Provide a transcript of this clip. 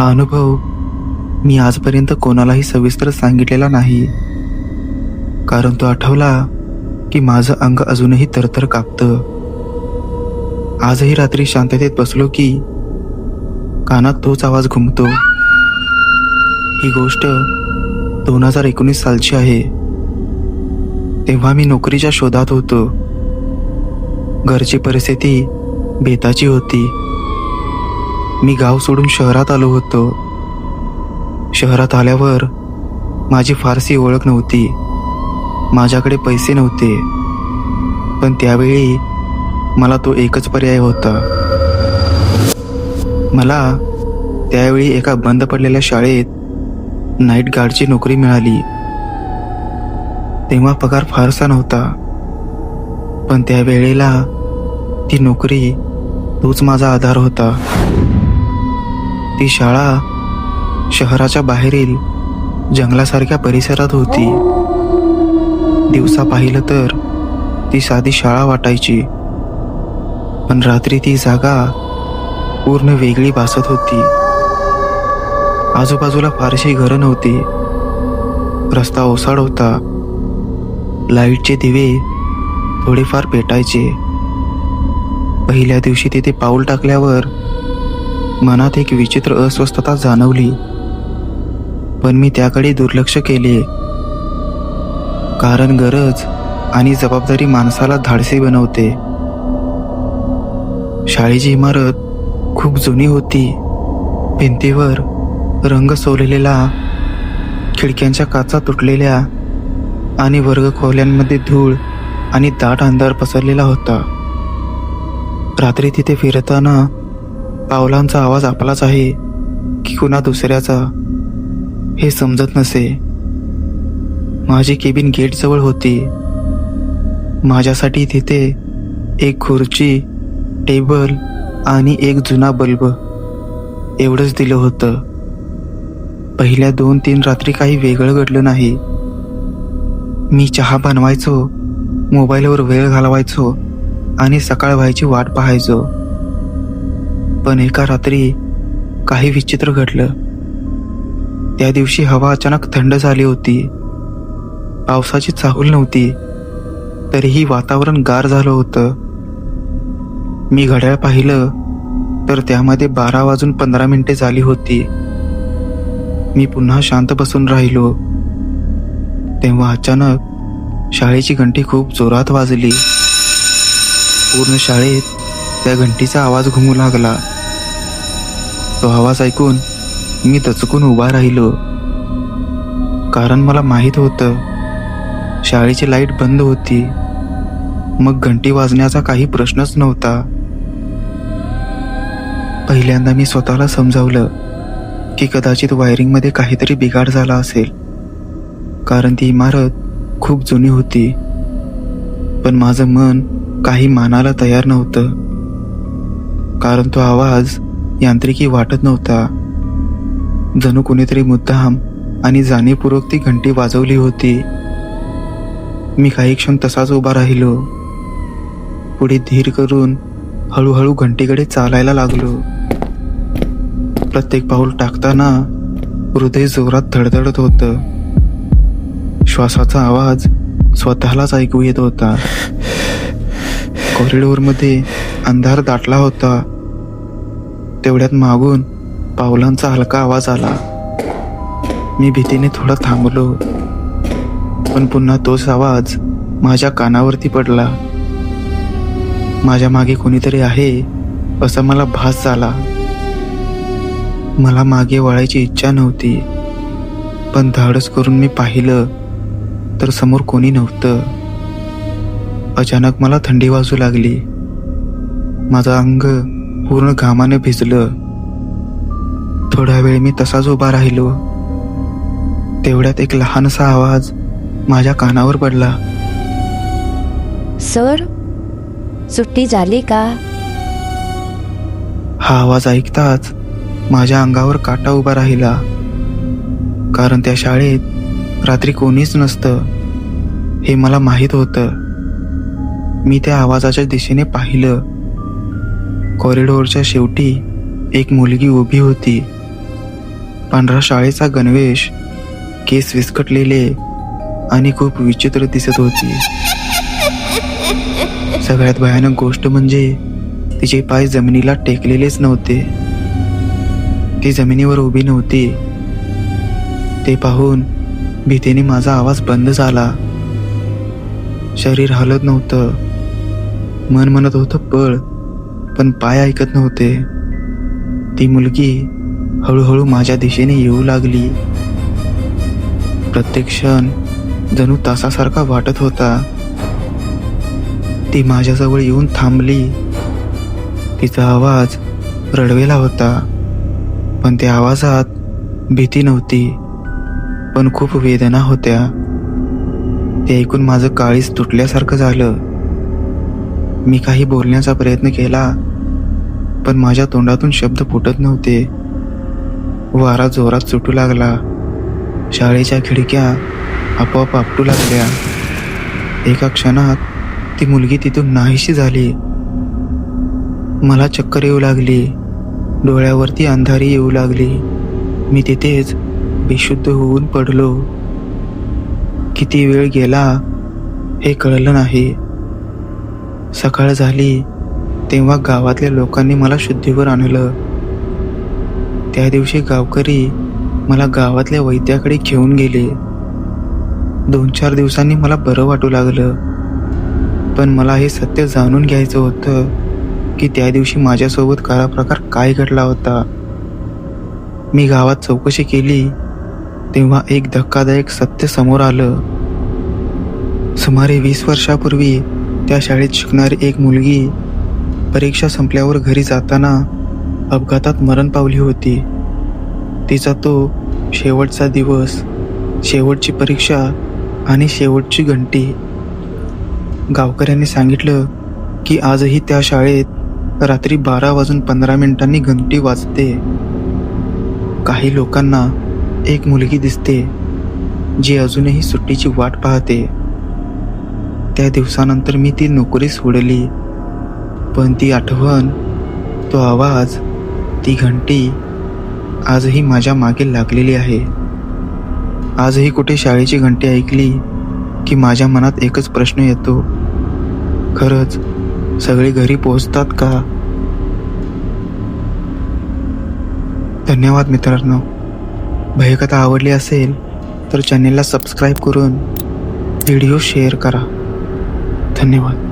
हा अनुभव मी आजपर्यंत कोणालाही सविस्तर सांगितलेला नाही. कारण तो आठवला की माझं अंग अजूनही तरतर कापतं. आजही रात्री शांततेत बसलो की कानात तोच आवाज घुमतो. ही गोष्ट दोन हजार एकोणीस सालची आहे. तेव्हा मी नोकरीच्या शोधात होतो. घरची परिस्थिती बेताची होती. मी गाव सोडून शहरात आलो होतो. शहरात आल्यावर माझी फारशी ओळख नव्हती. माझ्याकडे पैसे नव्हते. पण त्यावेळी मला तो एकच पर्याय होता. मला त्यावेळी एका बंद पडलेल्या शाळेत नाईट गार्डची नोकरी मिळाली. तेव्हा पगार फारसा नव्हता. पण त्यावेळेला ती नोकरी तोच माझा आधार होता. ती शाळा शहराच्या बाहेरील जंगलासारख्या परिसरात होती. दिवसा पाहिलं तर ती साधी शाळा वाटायची. पण रात्री ती जागा पूर्ण वेगळी भासत होती. आजूबाजूला फारशी घरं नव्हती. रस्ता ओसाड होता. लाईटचे दिवे थोडेफार पेटायचे. पहिल्या दिवशी तिथे पाऊल टाकल्यावर मनात एक विचित्र अस्वस्थता जाणवली. पण मी त्याकडे दुर्लक्ष केले. कारण गरज आणि जबाबदारी माणसाला धाडसी बनवते. शाळेची इमारत खूप जुनी होती. भिंतीवर रंग सोललेला खिडक्यांच्या काचा तुटलेल्या आणि वर्ग खोल्यांमध्ये धूळ आणि दाट अंधार पसरलेला होता. रात्री तिथे फिरताना पावलांचा आवाज आपलाच आहे की कुणा दुसऱ्याचा हे समजत नसे. माझी केबिन गेटजवळ होती. माझ्यासाठी तिथे एक खुर्ची टेबल आणि एक जुना बल्ब एवढंच दिलं होतं. पहिल्या दोन तीन रात्री काही वेगळं घडलं नाही. मी चहा बनवायचो मोबाईलवर वेळ घालवायचो आणि सकाळ व्हायची वाट पाहायचो. पण एका रात्री काही विचित्र घडलं. त्या दिवशी हवा अचानक थंड झाली होती. पावसाची चाहूल नव्हती. तरीही वातावरण गार झालं होतं. मी घड्याळ पाहिलं तर त्यामध्ये बारा वाजून पंधरा मिनिटे झाली होती. मी पुन्हा शांत बसून राहिलो. तेव्हा अचानक शाळेची घंटी खूप जोरात वाजली. पूर्ण शाळेत त्या घंटीचा आवाज घुमू लागला. तो आवाज ऐकून मी दचकून उभा राहिलो. कारण मला माहीत होतं शाळेची लाइट बंद होती. मग घंटी वाजण्याचा काही प्रश्नच नव्हता. पहिल्यांदा मी स्वतःला समजावलं की कदाचित वायरिंगमध्ये काहीतरी बिघाड झाला असेल. कारण ती इमारत खूप जुनी होती. पण माझं मन काही मानायला तयार नव्हतं. कारण तो आवाज यांत्रिकी वाटत नव्हता. जणू कोणीतरी मुद्दाम आणि जाणीवपूर्वक ती घंटी वाजवली होती. मी काही क्षण तसाच उभा राहिलो. पुढे धीर करून हळूहळू घंटीकडे चालायला लागलो. प्रत्येक पाऊल टाकताना हृदय जोरात धडधडत होतं. श्वासाचा आवाज स्वतःलाच ऐकू येत होता. कॉरिडोरमध्ये अंधार दाटला होता. तेवढ्यात मागून पावलांचा हलका आवाज आला. मी भीतीने थोडा थांबलो पण पुन्हा तोच आवाज माझ्या कानावरती पडला. माझ्या मागे कोणीतरी आहे असा मला भास झाला. मला मागे वळायची इच्छा नव्हती पण धाडस करून मी पाहिलं तर समोर कोणी नव्हतं. अचानक मला थंडी वाजू लागली. माझं अंग पूर्ण घामाने भिजलं. थोडा वेळ मी तसाच उभा राहिलो. तेवढ्यात एक लहानसा आवाज माझ्या कानावर पडला. सर सुट्टी झाली का? हा आवाज ऐकताच माझ्या अंगावर काटा उभा राहिला. कारण त्या शाळेत रात्री कोणीच नसतं हे मला माहीत होतं. मी त्या आवाजाच्या दिशेने पाहिलं. कॉरिडोरच्या शेवटी एक मुलगी उभी होती. पांढरा शाळेचा गणवेश केस विस्कटलेले आणि खूप विचित्र दिसत होती. सगळ्यात भयानक गोष्ट म्हणजे तिचे पाय जमिनीला टेकलेलेच नव्हते. ती जमिनीवर उभी नव्हती. ते पाहून भीतीने माझा आवाज बंद झाला. शरीर हलत नव्हतं. मन म्हणत होतं पळ पण पाय ऐकत नव्हते. ती मुलगी हळूहळू माझ्या दिशेने येऊ लागली. प्रत्येक क्षण जणू तासासारखा वाटत होता. ती माझ्याजवळ येऊन थांबली. तिचा आवाज रडवेला होता पण त्या आवाजात भीती नव्हती पण खूप वेदना होत्या. ते ऐकून माझं काळीच तुटल्यासारखं झालं. मी काही बोलण्याचा प्रयत्न केला पण माझ्या तोंडातून शब्द फुटत नव्हते. वारा जोरात सुटू लागला. शाळेच्या खिडक्या आपोआप आपटू लागल्या. एका क्षणात ती मुलगी तिथून नाहीशी झाली. मला चक्कर येऊ लागली. डोळ्यावरती अंधारी येऊ लागली. मी तिथेच बेशुद्ध होऊन पडलो. किती वेळ गेला हे कळलं नाही. सकाळ झाली तेव्हा गावातल्या लोकांनी मला शुद्धीवर आणलं. त्या दिवशी गावकरी मला गावातल्या वैद्याकडे घेऊन गेले. दोन चार दिवसांनी मला बरं वाटू लागलं. पण मला हे सत्य जाणून घ्यायचं होतं की त्या दिवशी माझ्यासोबत खरा प्रकार काय घडला होता. मी गावात चौकशी केली तेव्हा एक धक्कादायक सत्य समोर आलं. सुमारे वीस वर्षापूर्वी त्या शाळेत शिकणारी एक मुलगी परीक्षा संपल्यावर घरी जाताना अपघातात मरण पावली होती. तिचा तो शेवटचा दिवस शेवटची परीक्षा आणि शेवटची घंटी. गावकऱ्यांनी सांगितलं की आजही त्या शाळेत रात्री बारा वाजून पंधरा मिनिटांनी घंटी वाजते. काही लोकांना एक मुलगी दिसते जी अजूनही सुट्टीची वाट पाहते. त्या दिवसानंतर मी ती नोकरी सोडली पण ती आठवण तो आवाज ती घंटी आजही माझ्या मागे लागलेली आहे. आजही कुठे शाळेची घंटी ऐकली की माझ्या मनात एकच प्रश्न येतो. खरंच सगळे घरी पोहोचतात का? धन्यवाद मित्रांनो. भयकथा आवडली असेल तर चॅनेलला सबस्क्राईब करून व्हिडिओ शेअर करा. धन्यवाद.